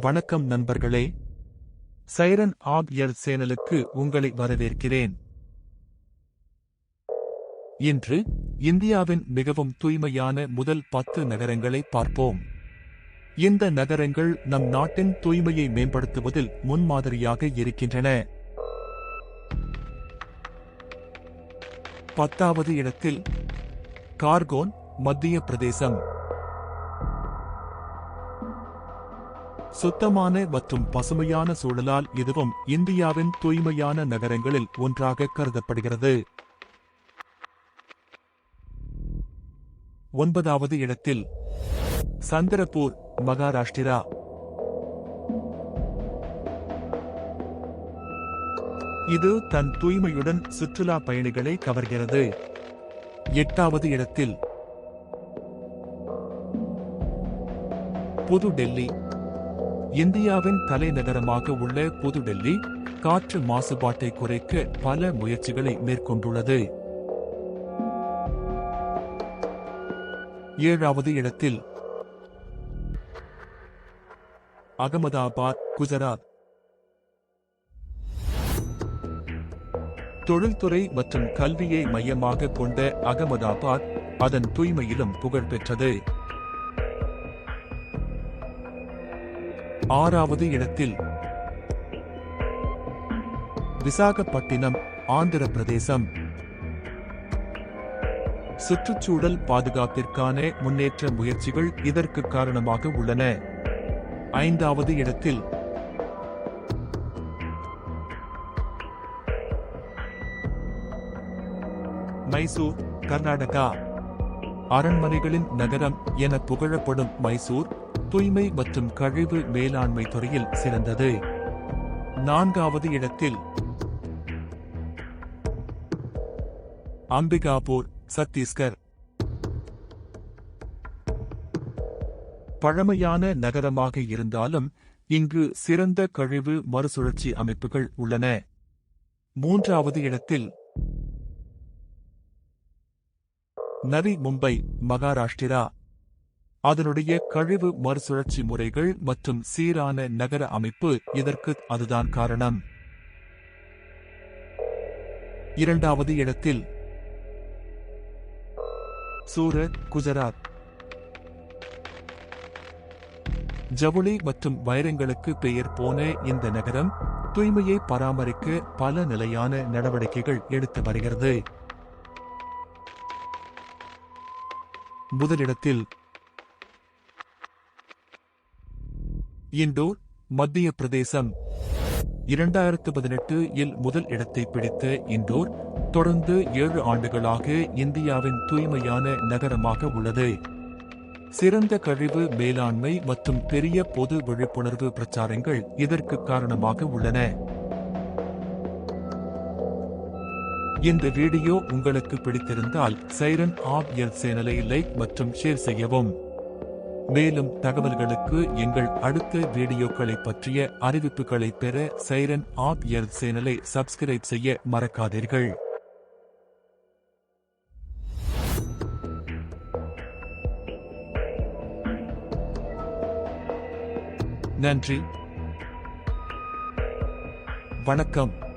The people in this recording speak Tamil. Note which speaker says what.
Speaker 1: வணக்கம் நண்பர்களே. சைரன் ஆப் எல் சேனலுக்கு உங்களை வரவேற்கிறேன். இன்று இந்தியாவின் மிகவும் தூய்மையான முதல் பத்து நகரங்களை பார்ப்போம். இந்த நகரங்கள் நம் நாட்டின் தூய்மையை மேம்படுத்துவதில் முன்மாதிரியாக இருக்கின்றன. பத்தாவது இடத்தில் கார்கோன் மத்திய பிரதேசம். சுத்தமான மற்றும் பசுமையான சூழலால் இதுவும் இந்தியாவின் தூய்மையான நகரங்களில் ஒன்றாக கருதப்படுகிறது. ஒன்பதாவது இடத்தில் சந்திரபூர் மகாராஷ்டிரா. இது தன் தூய்மையுடன் சுற்றுலா பயணிகளை கவர்கிறது. எட்டாவது இடத்தில் புது டெல்லி இந்தியாவின் தலைநகரமாக உள்ள புதுடெல்லி காற்று மாசுபாட்டை குறைக்க பல முயற்சிகளை மேற்கொண்டுள்ளது. ஏழாவது இடத்தில் அகமதாபாத் குஜராத். தொழில்துறை மற்றும் கல்வியை மையமாக கொண்ட அகமதாபாத் அதன் தூய்மையிலும் புகழ் ஆறாவது இடத்தில். விசாகப்பட்டினம் ஆந்திர பிரதேசம். சுற்றுச்சூழல் பாதுகாப்பிற்கான முன்னேற்ற முயற்சிகள் இதற்கு காரணமாக உள்ளன. ஐந்தாவது இடத்தில். மைசூர் கர்நாடகா. அரண்மனைகளின் நகரம் என புகழப்படும் மைசூர் தூய்மை மற்றும் கழிவு மேலாண்மை துறையில் சிறந்தது. நான்காவது இடத்தில் அம்பிகாபூர் சத்தீஸ்கர். பழமையான நகரமாக இருந்தாலும் இங்கு சிறந்த கழிவு மறுசுழற்சி அமைப்புகள் உள்ளன. மூன்றாவது இடத்தில் நவி மும்பை மகாராஷ்டிரா. அதனுடைய கழிவு மறுசுழற்சி முறைகள் மற்றும் சீரான நகர அமைப்பு இதற்கு அதுதான் காரணம். இரண்டாவது இடத்தில் சூரத் குஜராத். ஜவுளி மற்றும் வைரங்களுக்கு பெயர் போன இந்த நகரம் தூய்மையை பராமரிக்க பல நிலையான நடவடிக்கைகள் எடுத்து வருகிறது. முதலிடத்தில் இண்டோர் மத்திய பிரதேசம். இரண்டாயிரத்து பதினெட்டு இல் முதல் இடத்தை பிடித்த இண்டோர் தொடர்ந்து ஏழு ஆண்டுகளாக இந்தியாவின் தூய்மையான நகரமாக உள்ளது. சிறந்த கழிவு மேலாண்மை மற்றும் பெரிய பொது விழிப்புணர்வு பிரச்சாரங்கள் இதற்கு காரணமாக உள்ளன. இந்த வீடியோ உங்களுக்கு பிடித்திருந்தால் சைரன் ஆப் எல் சேனலை லைக் மற்றும் ஷேர் செய்யவும். மேலும் தகவல்களுக்கு எங்கள் அடுத்த வீடியோக்களை பற்றிய அறிவிப்புகளை பெற சைரன் ஆப் எல் சேனலை சப்ஸ்கிரைப் செய்ய மறக்காதீர்கள். நன்றி. வணக்கம்.